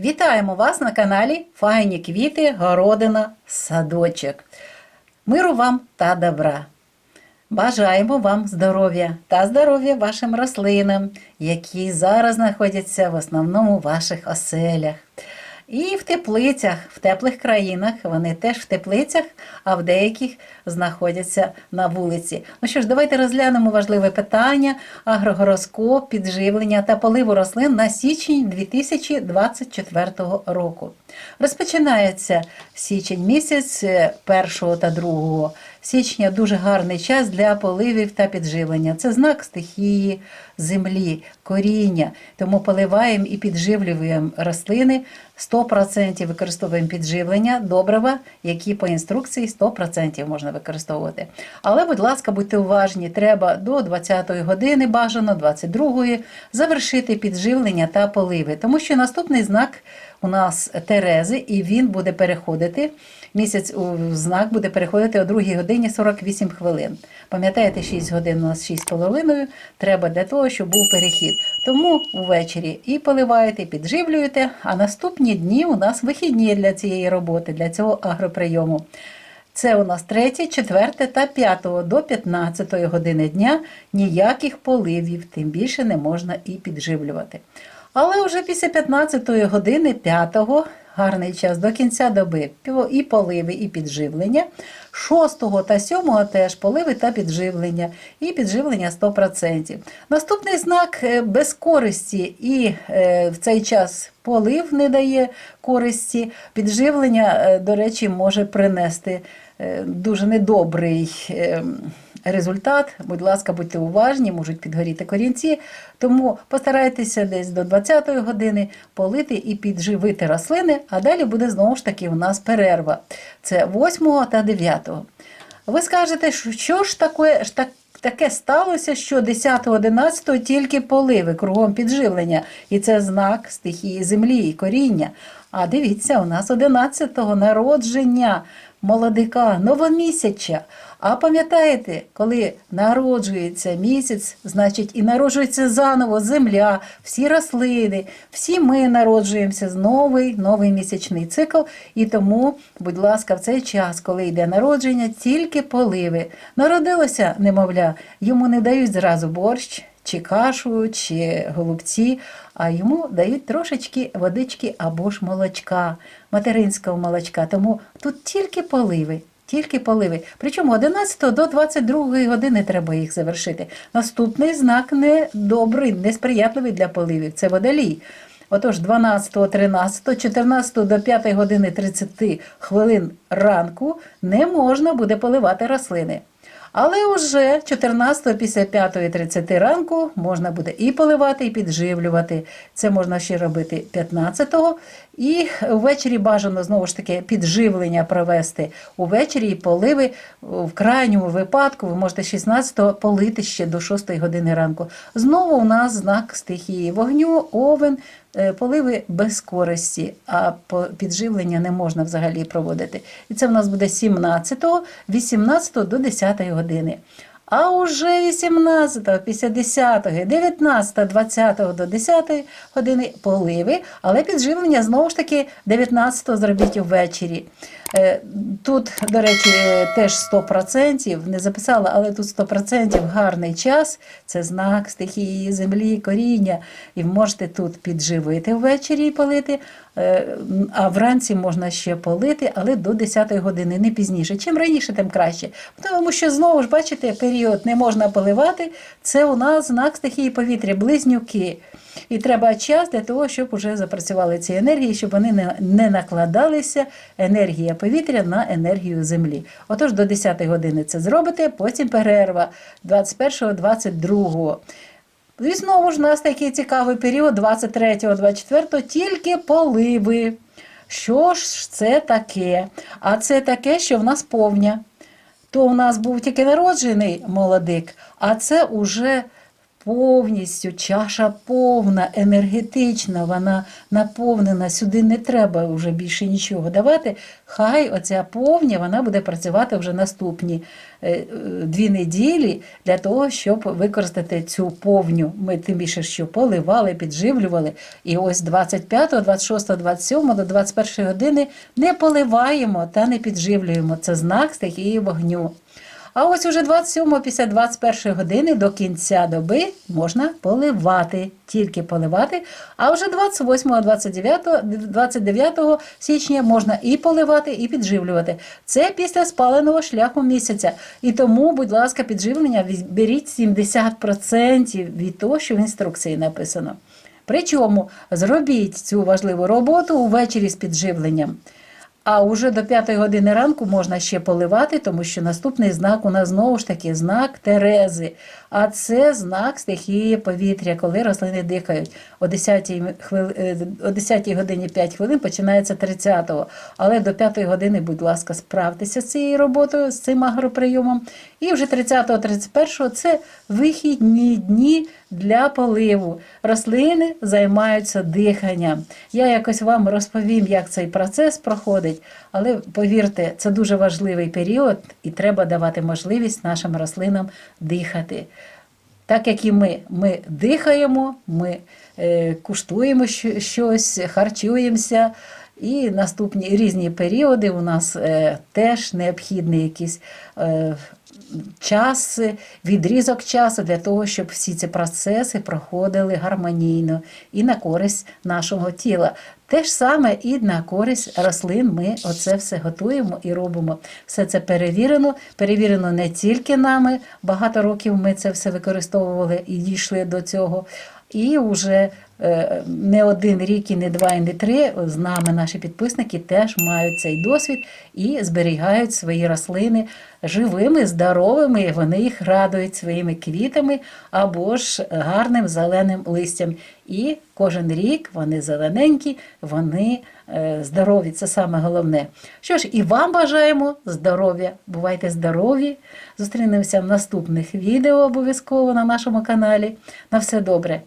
Вітаємо вас на каналі Файні квіти, городина, садочок. Миру вам та добра. Бажаємо вам здоров'я та здоров'я вашим рослинам, які зараз знаходяться в основному в ваших оселях. І в теплицях, в теплих країнах, вони теж в теплицях, а в деяких знаходяться на вулиці. Ну що ж, давайте розглянемо важливе питання агрогороскоп, підживлення та поливу рослин на січень 2024 року. Розпочинається січень місяць 1 та 2 січня дуже гарний час для поливів та підживлення. Це знак стихії землі, коріння. Тому поливаємо і підживлюємо рослини. 100% використовуємо підживлення, добрива, які по інструкції 100% можна використовувати. Але, будь ласка, будьте уважні, треба до 20-ї години, бажано 22-ї, завершити підживлення та поливи, тому що наступний знак у нас Терези, і він буде переходити. Місяць у знак буде переходити о 2 годині 48 хвилин. Пам'ятаєте, 6 годин у нас 6,5 треба для того, щоб був перехід. Тому ввечері і поливаєте, і підживлюєте, а наступні дні у нас вихідні для цієї роботи, для цього агроприйому. Це у нас 3, 4 та 5 до 15 години дня ніяких поливів, тим більше не можна і підживлювати. Але вже після 15 години 5 гарний час до кінця доби і поливи, і підживлення. 6 та 7 теж поливи та підживлення, і підживлення 100%. Наступний знак е, без користі і е, в цей час полив не дає користі. Підживлення, е, до речі, може принести дуже недобрий результат. Будь ласка, будьте уважні, можуть підгоріти корінці. Тому постарайтеся десь до 20-ї години полити і підживити рослини, а далі буде знову ж таки у нас перерва. Це 8 та 9. Ви скажете, що ж таке ж так. Таке сталося, що 10-11 тільки поливи кругом підживлення, і це знак стихії землі і коріння. А дивіться, у нас 11-го народження молодика, новомісяча. А пам'ятаєте, коли народжується місяць, значить і народжується заново земля, всі рослини, всі ми народжуємося з новий новий місячний цикл. І тому, будь ласка, в цей час, коли йде народження, тільки поливи. Народилося, немовля, йому не дають зразу борщ. Чи кашу, чи голубці, а йому дають трошечки водички або ж молочка, материнського молочка. Тому тут тільки поливи. Тільки поливи. Причому 11 до 22 години треба їх завершити. Наступний знак недобрий, несприятливий для поливів це водолій. Отож, 12, 13, 14 до 5 години 30 хвилин ранку не можна буде поливати рослини. Але вже 14 після 5.30 ранку можна буде і поливати, і підживлювати. Це можна ще робити 15-го. І ввечері бажано знову ж таки підживлення провести увечері і поливи. В крайньому випадку ви можете 16-го полити ще до 6 години ранку. Знову у нас знак стихії вогню, овен. Е, поливи без користі, а підживлення не можна взагалі проводити. І це в нас буде 17, 18 до 10 години. А уже 18, після 10, 19, 20 до 10 години поливи, але підживлення знову ж таки 19 зробіть ввечері. Е, тут, до речі, теж 100%, не записала, але тут 100% гарний час. Це знак стихії землі, коріння. І можете тут підживити ввечері і полити. Е, а вранці можна ще полити, але до 10 години, не пізніше. Чим раніше, тим краще. Тому що знову ж бачите, період не можна поливати. Це у нас знак стихії повітря, близнюки. І треба час для того, щоб вже запрацювали ці енергії, щоб вони не, не накладалися енергія повітря на енергію землі. Отож, до 10 години це зробите, потім перерва 21-22. І знову ж у нас такий цікавий період, 23-24, тільки поливи. Що ж це таке? А це таке, що в нас повня. То у нас був тільки народжений молодик, а це уже повністю чаша повна, енергетична, вона наповнена. Сюди не треба вже більше нічого давати. Хай оця повня вона буде працювати вже наступні е, е, дві неділі для того, щоб використати цю повню. Ми тим більше, що поливали, підживлювали. І ось 25, 26, 27 до 21 години не поливаємо та не підживлюємо. Це знак стихії вогню. А ось уже 27 після 21 години до кінця доби можна поливати, тільки поливати. А вже 28, 29, 29 січня можна і поливати, і підживлювати. Це після спаленого шляху місяця. І тому, будь ласка, підживлення беріть 70% від того, що в інструкції написано. Причому зробіть цю важливу роботу увечері з підживленням. А уже до 5 години ранку можна ще поливати, тому що наступний знак у нас знову ж таки знак Терези. А це знак стихії повітря, коли рослини дихають. О 10, хвили... е, о 10 годині 5 хвилин починається 30-го. Але до 5 години, будь ласка, справтеся з цією роботою, з цим агроприйомом. І вже 30-го, 31-го це вихідні дні для поливу. Рослини займаються диханням. Я якось вам розповім, як цей процес проходить, але повірте, це дуже важливий період, і треба давати можливість нашим рослинам дихати. Так як і ми, ми дихаємо, ми е, куштуємо щось, харчуємося. І наступні різні періоди у нас е, теж необхідний якийсь е, час, відрізок часу для того, щоб всі ці процеси проходили гармонійно і на користь нашого тіла. Те ж саме і на користь рослин ми оце все готуємо і робимо. Все це перевірено. Перевірено не тільки нами. Багато років ми це все використовували і дійшли до цього. І вже не один рік, і не два, і не три з нами наші підписники теж мають цей досвід і зберігають свої рослини живими, здоровими. Вони їх радують своїми квітами або ж гарним зеленим листям. І кожен рік вони зелененькі, вони е, здорові. Це саме головне. Що ж, і вам бажаємо здоров'я. Бувайте здорові. Зустрінемося в наступних відео обов'язково на нашому каналі. На все добре.